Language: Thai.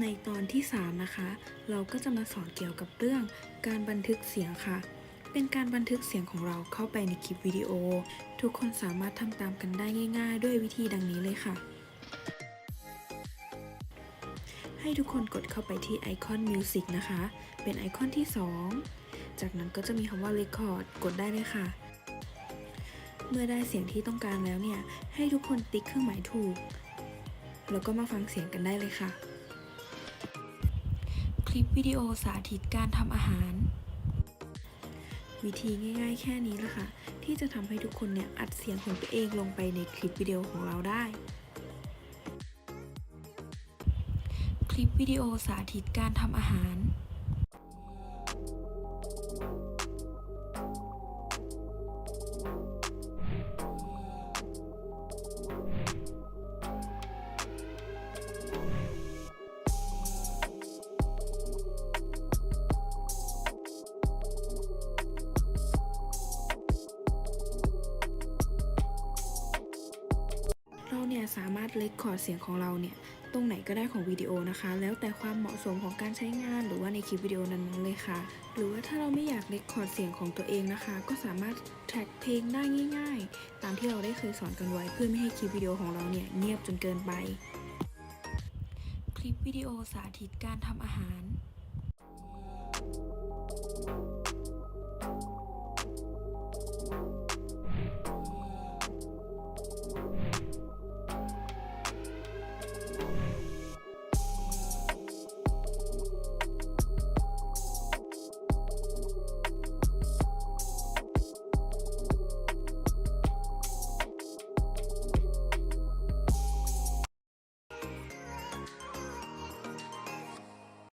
ในตอนที่ 3 นะคะ เราก็จะมาสอนเกี่ยวกับเรื่องการบันทึกเสียงค่ะ เป็นการบันทึกเสียงของเราเข้าไปในคลิปวิดีโอ ทุกคนสามารถทำตามกันได้ง่าย ๆ ด้วยวิธีดังนี้เลยค่ะ ให้ทุกคนกดเข้าไปที่ไอคอน Music นะคะ เป็นไอคอนที่ 2 จากนั้นก็จะมีคำว่า Record กดได้เลยค่ะ เมื่อได้เสียงที่ต้องการแล้วเนี่ย ให้ทุกคนติ๊กเครื่องหมายถูก แล้วก็มาฟังเสียงกันได้เลยค่ะ คลิปวิดีโอสาธิตการทำอาหาร วิธีง่ายๆ แค่นี้แหละค่ะ ที่จะทำให้ทุกคนเนี่ยอัดเสียงของตัวเองลงไปในคลิปวิดีโอของเราได้ คลิปวิดีโอสาธิตการทำอาหาร เราเนี่ยสามารถเล็กคอร์ดเสียงของเราเนี่ยตรงไหนก็ได้ของวิดีโอนะคะ แล้วแต่ความเหมาะสมของการใช้งานหรือว่าในคลิปวิดีโอนั้นๆเลยค่ะ หรือว่าถ้าเราไม่อยากเล็กคอร์ดเสียงของตัวเองนะคะ ก็สามารถแทร็กเพลงได้ง่าย ๆ ตามที่เราได้เคยสอนกันไว้เพื่อไม่ให้คลิปวิดีโอของเราเนี่ยเงียบจนเกินไป คลิปวิดีโอสาธิตการทำอาหาร